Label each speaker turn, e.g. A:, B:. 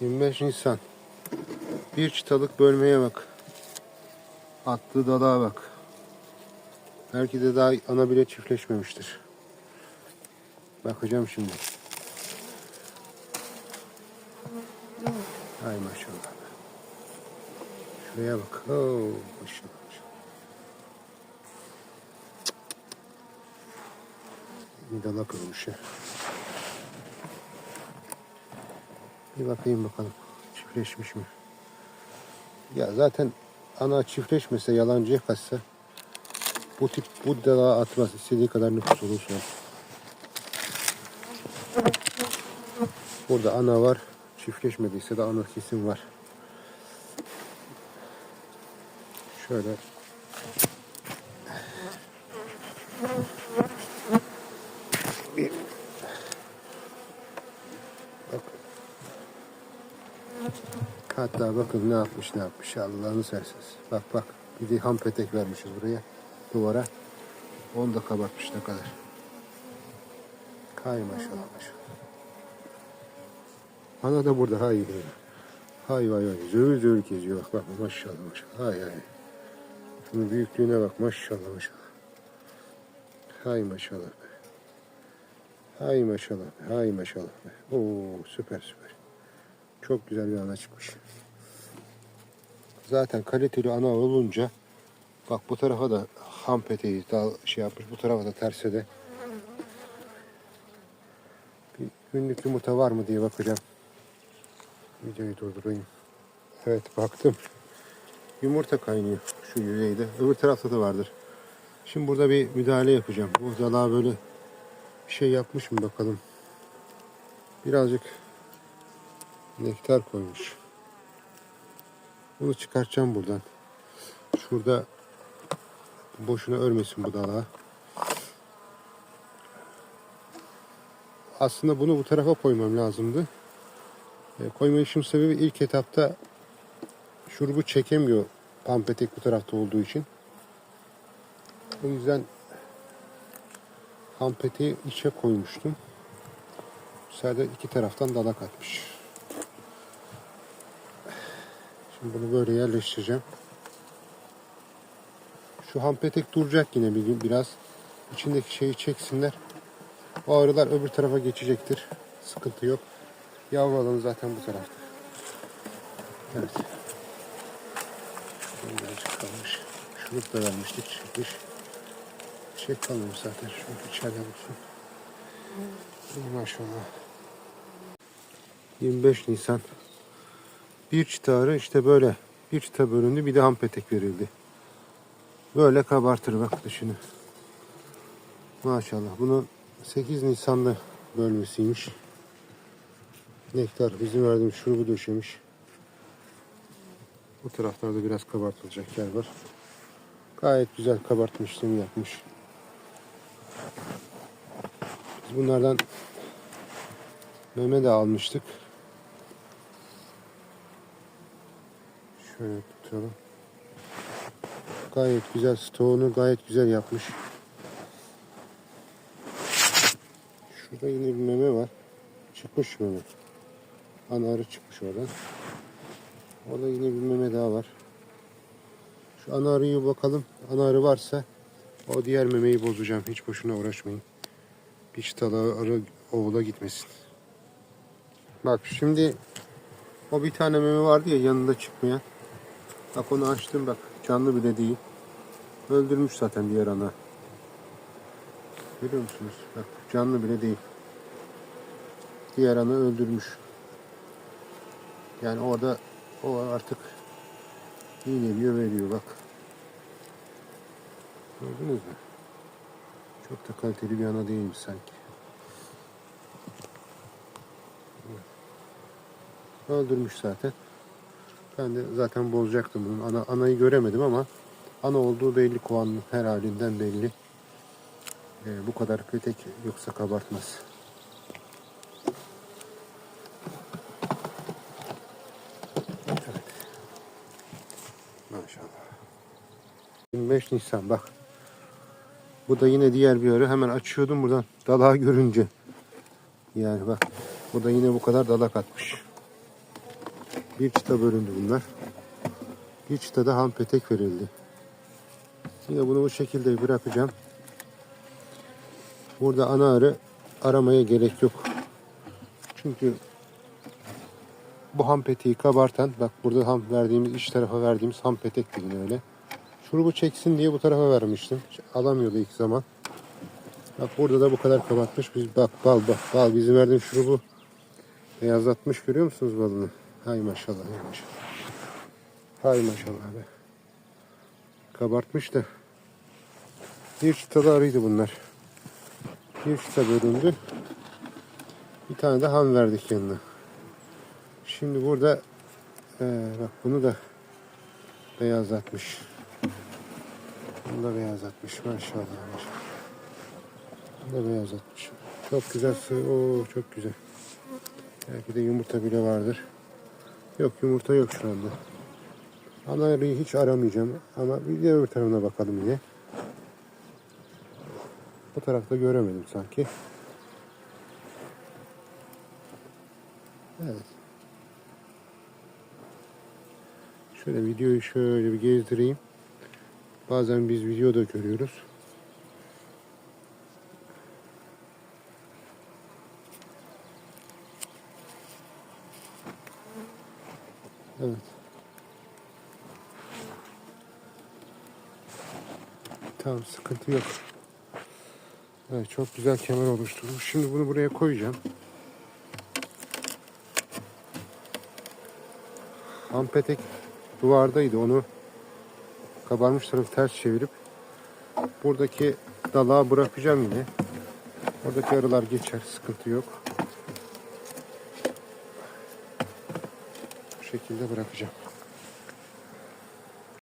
A: 25 Nisan. Bir çıtalık bölmeye bak. Attığı dalağa bak. Belki de daha ana bile çiftleşmemiştir. Bakacağım şimdi. Hay maşallah. Şuraya bak. Oo, maşallah. Bir dalak olmuş ya. Bir bakayım bakalım. Çiftleşmiş mi? Ya zaten ana çiftleşmese yalancıya kaçsa bu tip bu dalağa atmaz. istediği kadar nüfus olursa. Burada ana var. Çiftleşmediyse de ana kesin var. Şöyle Hatta bakın ne yapmış ne yapmış Allah'ını serseniz. Bak bak bir de ham petek vermişiz buraya duvara. Onu da kabartmış ne kadar. Hay maşallah maşallah. Ana da burada hay. Hay vay vay. Zöğür zöğür geziyor. Bak bak maşallah maşallah. Hay hay. Şunun büyüklüğüne bak maşallah maşallah. Hay maşallah. be. Hay maşallah. be, Hay maşallah. be. Oo süper süper. Çok güzel bir ana çıkmış. Zaten kaliteli ana olunca bak bu tarafa da ham peteği daha şey yapmış. Bu tarafa da terse de bir günlük yumurta var mı diye bakacağım. Videoyu durdurayım. Evet baktım. Yumurta kaynıyor şu yüzeyde. Öbür tarafta da vardır. Şimdi burada bir müdahale yapacağım. Bu dalağa böyle bir şey yapmış mı bakalım. Birazcık nektar koymuş. Bunu çıkartacağım buradan. Şurada boşuna örmesin bu dalağı. Aslında bunu bu tarafa koymam lazımdı. E, koyma işim sebebi ilk etapta şurubu çekemiyor pampetek bu tarafta olduğu için. O yüzden hampeteği içe koymuştum. Sadece iki taraftan dalak atmış. Şimdi bunu böyle yerleştireceğim. Şu hampetek duracak yine bir gün biraz. İçindeki şeyi çeksinler. O arılar öbür tarafa geçecektir. Sıkıntı yok. Yavru alanı zaten bu tarafta. Evet. Birazcık kalmış. Şurup da vermiştik. Çıkmış. Şey kalmamış zaten. Şu içeride bulsun. İyi maşallah. 25 Nisan. Bir çıta işte böyle. Bir çıta bölündü. Bir de ham petek verildi. Böyle kabartır bak dışını. Maşallah. Bunu 8 Nisan'da bölmesiymiş. Nektar bizim verdiğimiz şurubu döşemiş. Bu taraflarda biraz kabartılacak yer var. Gayet güzel kabartma işlemi yapmış. Biz bunlardan meme de almıştık. Şöyle tutalım. Gayet güzel stoğunu gayet güzel yapmış. Şurada yine bir meme var. Çıkmış meme. Ana arı çıkmış oradan. Orada yine bir meme daha var. Şu ana arıyı bakalım. Ana arı varsa o diğer memeyi bozacağım. Hiç boşuna uğraşmayın. Bir çıtalı arı oğula gitmesin. Bak şimdi o bir tane meme vardı ya yanında çıkmayan. Bak onu açtım bak. Canlı bile değil. Öldürmüş zaten diğer ana. Görüyor musunuz? Bak canlı bile değil. Diğer ana öldürmüş. Yani orada o artık iğneliyor veriyor bak. Gördünüz mü? Çok da kaliteli bir ana değilmiş sanki. Öldürmüş zaten. Ben de zaten bozacaktım bunun. Ana, anayı göremedim ama ana olduğu belli kovanın her halinden belli. Ee, bu kadar petek yoksa kabartmaz. Maşallah. 25 Nisan bak. Bu da yine diğer bir arı. Hemen açıyordum buradan dalağı görünce. Yani bak. Bu da yine bu kadar dalak atmış. Bir çıta bölündü bunlar. Bir çıtada ham petek verildi. Yine bunu bu şekilde bırakacağım. Burada ana arı aramaya gerek yok. Çünkü bu ham peteği kabartan, bak burada ham verdiğimiz, iç tarafa verdiğimiz ham petek yine öyle. Şurubu çeksin diye bu tarafa vermiştim. Alamıyordu ilk zaman. Bak burada da bu kadar kabartmış. Biz bak bal bak bal bizim verdiğim şurubu beyazlatmış görüyor musunuz balını? Hay maşallah hay maşallah. Hay maşallah be. Kabartmış da. Bir çıtalı arıydı bunlar. Bir çıta bölündü. Bir tane de ham verdik yanına. Şimdi burada eee, bak bunu da beyazlatmış. Bunu da beyazlatmış maşallah maşallah. Bunu da beyazlatmış. Çok güzel. Oo çok güzel. Belki de yumurta bile vardır. Yok yumurta yok şu anda. Ana arıyı hiç aramayacağım ama bir de öbür tarafına bakalım yine. Bu tarafta göremedim sanki. Evet. Şöyle videoyu şöyle bir gezdireyim. Bazen biz videoda görüyoruz. Evet. Tamam sıkıntı yok. Evet çok güzel kemer oluşturmuş. Şimdi bunu buraya koyacağım. Ampetek duvardaydı. Onu kabarmış tarafı ters çevirip buradaki dalağa bırakacağım yine. Oradaki arılar geçer. Sıkıntı yok. Şekilde bırakacağım.